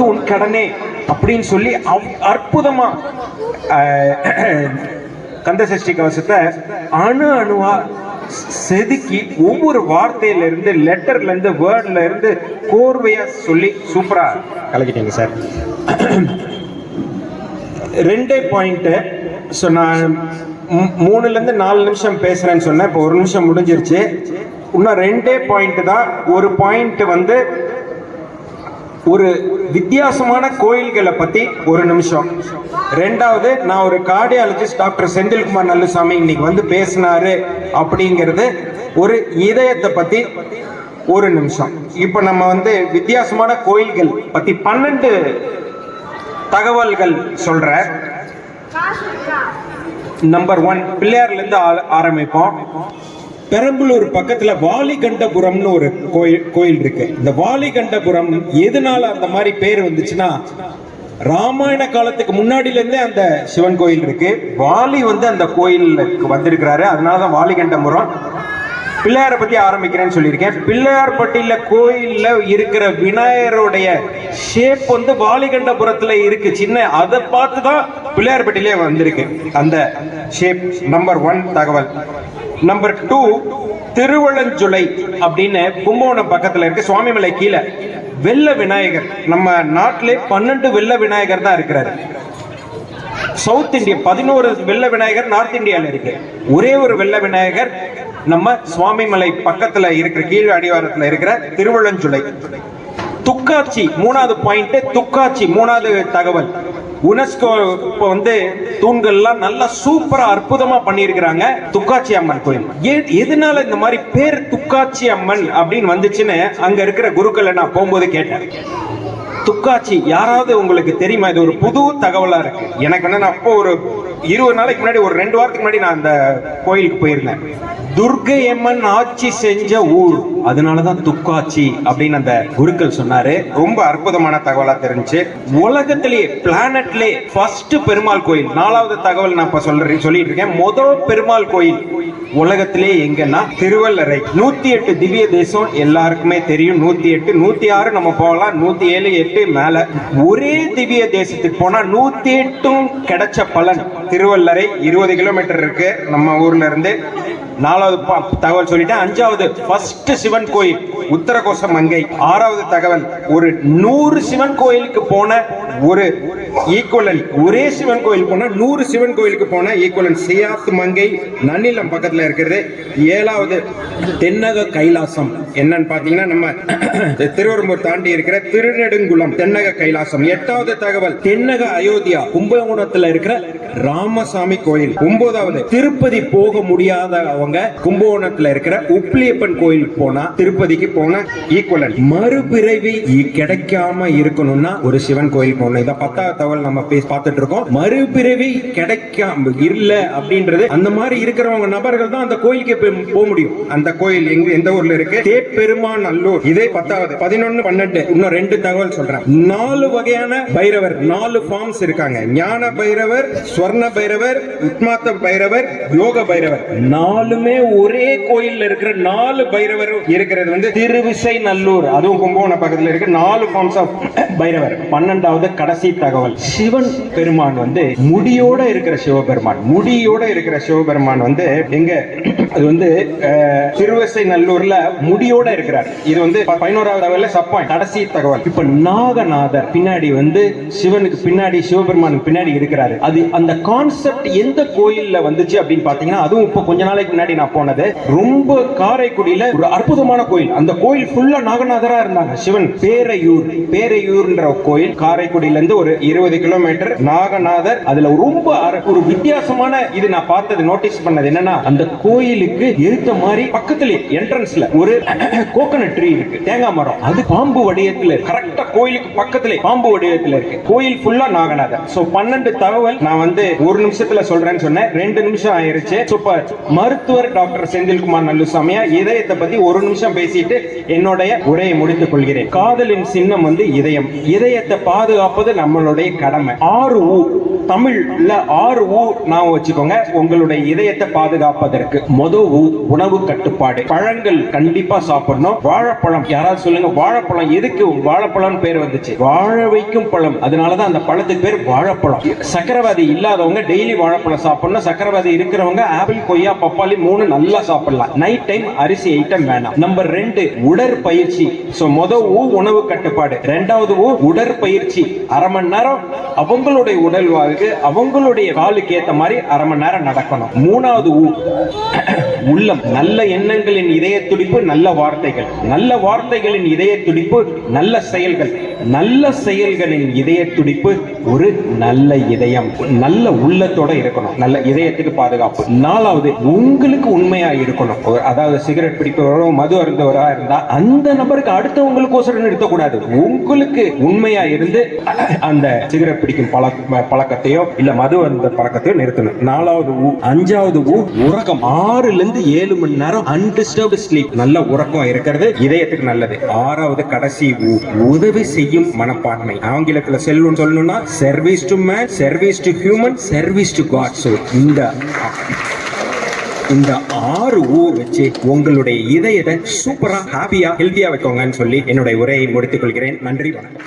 அது உன் கடனே அப்படின்னு சொல்லி அவ்- அற்புதமா கந்த கந்தசஷ்டி கவசத்தை அணு அணுவா செதுக்கி ஒவ்வொரு வார்த்தையில இருந்து லெட்டர்ல இருந்து வேர்ட்ல இருந்து கோர்வையா சொல்லி சூப்பரா கலக்கிட்டீங்க சார். ரெண்டே பாயிண்ட்டு ஸோ நான் மூணுலேருந்து நாலு நிமிஷம் பேசுகிறேன்னு சொன்னேன். இப்போ ஒரு நிமிஷம் முடிஞ்சிருச்சு. இன்னும் ரெண்டே பாயிண்ட் தான். ஒரு பாயிண்ட் வந்து ஒரு வித்தியாசமான கோயில்களை பற்றி ஒரு நிமிஷம். ரெண்டாவது நான் ஒரு கார்டியாலஜிஸ்ட் டாக்டர் செந்தில்குமார் நல்லுசாமி இன்னைக்கு வந்து பேசினாரு அப்படிங்கிறது ஒரு இதயத்தை பற்றி ஒரு நிமிஷம். இப்போ நம்ம வந்து வித்தியாசமான கோயில்கள் பற்றி பன்னெண்டு தகவல்கள் சொல்ற. நம்பர் ஒன் பிள்ளையார்ல இருந்து ஆ- ஆரம்பிப்போம். பெரம்பலூர் பக்கத்துல வாலிகண்டபுரம்னு ஒரு கோயில் கோயில் இருக்கு. இந்த வாலிகண்டபுரம் எதனால அந்த மாதிரி பேர் வந்துச்சுன்னா ராமாயண காலத்துக்கு முன்னாடில இருந்தே அந்த சிவன் கோயில் இருக்கு. வாலி வந்து அந்த கோயிலுக்கு வந்திருக்கிறாரு. அதனாலதான் வாலிகண்டபுரம். பிள்ளையாரை பத்தி ஆரம்பிக்கிறேன்னு சொல்லியிருக்கேன். பிள்ளையார்பட்டியில் கோயில்ல இருக்கிற விநாயகருடைய ஷேப் வந்து வாலிகண்டபுரத்துல இருக்கு. சின்ன அதை பார்த்து தான் பிள்ளையார்பட்டியிலே வந்திருக்கு. அந்த ஷேப் நம்பர் ஒன் தகவல். நம்பர் டூ திருவள்ளஞ்சுலை அப்படின்னு கும்பகோணம் பக்கத்துல இருக்கு. சுவாமிமலை கீழே. வெள்ள விநாயகர். நம்ம நாட்டிலே பன்னெண்டு வெள்ள விநாயகர் தான் இருக்கிறாரு. சவுத் இந்தியா பதினோரு வெள்ள விநாயகர் நார்த் இந்தியால இருக்கு. ஒரே ஒரு வெள்ள விநாயகர் நம்ம சுவாமிமலை பக்கத்துல இருக்கிற கீழ் அடிவாரத்துல இருக்கிற திருவள்ளஞ்சுலை. துக்காட்சி மூணாவது பாயிண்ட் துக்காட்சி மூணாவது தகவல். உனஸ்கோ இப்போ வந்து தூண்கள்லாம் நல்லா சூப்பரா அற்புதமா பண்ணியிருக்கிறாங்க துக்காட்சி அம்மன் கோயில். எதனால இந்த மாதிரி பேர் துக்காட்சி அம்மன் அப்படின்னு வந்துச்சுன்னு அங்க இருக்கிற குருக்களை நான் போகும்போது கேட்டேன். துக்காச்சி யாராவது உங்களுக்கு தெரியுமா? இது ஒரு புது தகவலா இருக்கு. எனக்கு வந்து நான் அப்போ ஒரு இருபது நாளைக்கு முன்னாடி ஒரு ரெண்டு வாரத்துக்கு முன்னாடி நான் அந்த கோயிலுக்கு போயிருந்தேன். துர்கை அம்மன் ஆட்சி செஞ்ச ஊர். அதனாலதான் துக்காச்சி அப்படின்னு அந்த குருக்கள் சொன்னாரு. ரொம்ப அற்புதமான தகவலா தெரிஞ்சு. உலகத்திலேயே பிளானட்லே ஃபர்ஸ்ட் பெருமாள் கோயில். நாலாவது தகவல் நான் இப்ப சொல்றேன் சொல்லிட்டு இருக்கேன் முதல் பெருமாள் கோயில் உலகத்திலே எங்கன்னா திருவள்ளரை நூத்தி எட்டு திவ்ய தேசம் எல்லாருக்குமே தெரியும். நூத்தி எட்டு நூத்தி ஆறு நம்ம போகலாம். நூத்தி ஏழு எட்டு மேல. ஒரே திவ்ய தேசத்துக்கு போனா நூத்தி எட்டும் கிடைச்ச பலன். திருவள்ளரை இருபது கிலோமீட்டர் இருக்கு. நம்ம ஊர்ல இருந்து நாலாவது தகவல் சொல்லிட்டேன். அஞ்சாவது ஃபர்ஸ்ட் சிவன் கோயில் உத்தரகோச மங்கை. ஆறாவது தகவல் ஒரு நூறு சிவன் கோயிலுக்கு போன ஒரு ஈக்குவலன் ஒரே சிவன் கோயில் போனா நூறு சிவன் கோயிலுக்கு போன ஈக்குவலன் சியாத்து மங்கை நன்னிலம் பக்கத்துல இருக்கிறது. ஏழாவது தென்னக கைலாசம். என்னன்னு பாத்தீங்கன்னா நம்ம திருவரம்பூர் தாண்டி இருக்கிற திருநெடுங்குளம் தென்னக கைலாசம். எட்டாவது தகவல் தென்னக அயோத்தியா கும்பகோணத்துல இருக்கிற ராமசாமி கோயில். ஒன்பதாவது திருப்பதி போக முடியாதவங்க கும்பகோணத்துல இருக்கிற உப்ளியப்பன் கோயிலுக்கு போனா திருப்பதிக்கு போன ஈக்குவலன் மறுபிறவி கிடைக்காம இருக்கணும்னா ஒரு சிவன் கோயில் போகணும். இதை பத்தாவது தகவல் நம்ம பேசி பார்த்துட்டு இருக்கோம் மறுபிறவி கிடைக்காம இல்ல அப்படின்றது அந்த மாதிரி இருக்கிறவங்க நபர்கள் தான் அந்த கோயிலுக்கு போய் போக முடியும். அந்த கோயில் எங்க எந்த ஊர்ல இருக்கு? தேப்பெருமான் நல்லூர் இதே பத்தாவது பதினொன்னு பன்னெண்டு இன்னும் ரெண்டு தகவல் சொல்றேன். நாலு வகையான பைரவர் நாலு ஃபார்ம்ஸ் இருக்காங்க. ஞான பைரவர் ஸ்வர்ண பைரவர் உத்மாத்த பைரவர் யோக பைரவர். நாலுமே ஒரே கோயில்ல இருக்கிற நாலு பைரவர் இருக்கிறது வந்து திருவிசை நல்லூர் அதுவும் கும்பகோணம் பக்கத்துல இருக்கு. நாலு ஃபார்ம்ஸ் ஆஃப் பைரவர். பன்னெண்டாவது கடைசி தகவல். சிவன் பெருமான் வந்து முடியோட இருக்கிற சிவபெருமான். முடியோட இருக்கிற சிவபெருமான் வந்து எங்க? அது வந்து திருவசை நல்லூர்ல முடியோட இருக்கிறார். இது வந்து பதினோராவது தகவல் சப்பாய் கடைசி தகவல். இப்ப நாகநாதர் பின்னாடி வந்து சிவனுக்கு பின்னாடி சிவபெருமானுக்கு பின்னாடி இருக்கிறாரு. அது அந்த கான்செப்ட் எந்த கோயில்ல வந்துச்சு அப்படின்னு பாத்தீங்கன்னா அதுவும் இப்ப கொஞ்ச நாளைக்கு முன்னாடி நான் போனது. ரொம்ப காரைக்குடியில ஒரு அற்புதமான கோயில். அந்த கோயில் ஃபுல்லா நாகநாதரா இருந்தாங்க. சிவன் பேரையூர் பேரையூர்ன்ற கோயில் காரைக்குடி இருந்து ஒரு இருபது கிலோமீட்டர் நாகநாதர் அதுல ரொம்ப ஒரு வித்தியாசமான இது நான் பார்த்தது நோட்டீஸ் பண்ணது என்னன்னா அந்த கோயிலுக்கு எதிர்த்த மாதிரி பக்கத்துல என்ட்ரன்ஸ்ல ஒரு கோகனட் ட்ரீ இருக்கு தேங்காய் மரம். அது பாம்பு வடிவத்துல கரெக்டா கோயிலுக்கு பக்கத்துல பாம்பு வடிவத்துல இருக்கு. கோயில் ஃபுல்லா நாகநாதர். சோ பன்னெண்டு தகவல் நான் வந்து ஒரு நிமிஷத்துல சொல்றேன்னு சொன்னேன். ரெண்டு நிமிஷம் ஆயிருச்சு. சூப்பர் மருத்துவர் டாக்டர் செந்தில்குமார் நல்லுசாமியா இதயத்தை பத்தி ஒரு நிமிஷம் பேசிட்டு என்னுடைய உரையை முடித்துக் கொள்கிறேன். காதலின் சின்னம் வந்து இதயம். இதயத்தை பாதுகாப்பது நம்மளுடைய கடமை. ஆறு ஊர் தமிழ்ல ஆறு ஊ நான் வச்சுக்கோங்க. உங்களுடைய இதயத்தை பாதுகாப்பதற்கு மொத ஊ உணவு கட்டுப்பாடு. பழங்கள் கண்டிப்பா சாப்பிடணும். வாழைப்பழம் யாராவது சொல்லுங்க வாழைப்பழம் எதுக்கு வாழைப்பழம் பேர் வந்துச்சு? வாழ வைக்கும் பழம். அதனாலதான் அந்த பழத்துக்கு பேர் வாழைப்பழம். சக்கரவாதி இல்லாதவங்க டெய்லி வாழைப்பழம் சாப்பிடணும். சக்கரவாதி இருக்கிறவங்க ஆப்பிள் கொய்யா பப்பாளி மூணு நல்லா சாப்பிடலாம். நைட் டைம் அரிசி ஐட்டம் வேணாம். நம்பர் ரெண்டு உடற்பயிற்சி. சோ முத ஊ உணவு கட்டுப்பாடு. ரெண்டாவது ஊ உடற்பயிற்சி. அரை மணி நேரம் அவங்களுடைய உடல் அவங்களுடைய காலுக்கு ஏத்த மாதிரி அரை மணி நேரம் நடக்கணும். மூணாவது ஊ. உள்ளம் நல்ல எண்ணங்களின் இதய துடிப்பு நல்ல வார்த்தைகள். நல்ல வார்த்தைகளின் இதய துடிப்பு நல்ல செயல்கள். நல்ல செயல்களின் இதய துடிப்பு ஒரு நல்ல இதயம். நல்ல உள்ளத்தோட இருக்கணும். நல்ல இதயத்துக்கு பாதுகாப்பு. நாலாவது உங்களுக்கு உண்மையா இருக்கணும். அதாவது சிகரெட் பிடிப்பவரோ மது அருந்தவரா இருந்தா அந்த நபருக்கு அடுத்தவங்களுக்கு ஒசரம் நிறுத்தக்கூடாது. உங்களுக்கு உண்மையா இருந்து அந்த சிகரெட் பிடிக்கும் பழக்க பழக்கத்தையோ இல்ல மது அருந்த பழக்கத்தையோ நிறுத்தணும். நாலாவது ஊ அஞ்சாவது ஊ உறக்கம். ஆறுல இருந்து ஏழு மணி நேரம் அன்டிஸ்டர்ப்டு ஸ்லீப் நல்ல உறக்கம் இருக்கிறது இதயத்துக்கு நல்லது. ஆறாவது கடைசி உதவி செய்யும் மனப்பான்மை. ஆங்கிலத்துல செல்லும் சொல்லணும்னா service to man service to human service to God so இந்த இந்த ஆறு ஊ வச்சு உங்களுடைய இதயத்தை சூப்பரா ஹாப்பியா ஹெல்த்தியா வைக்கோங்கன்னு சொல்லி என்னுடைய உரையை முடித்துக் கொள்கிறேன். நன்றி வணக்கம்.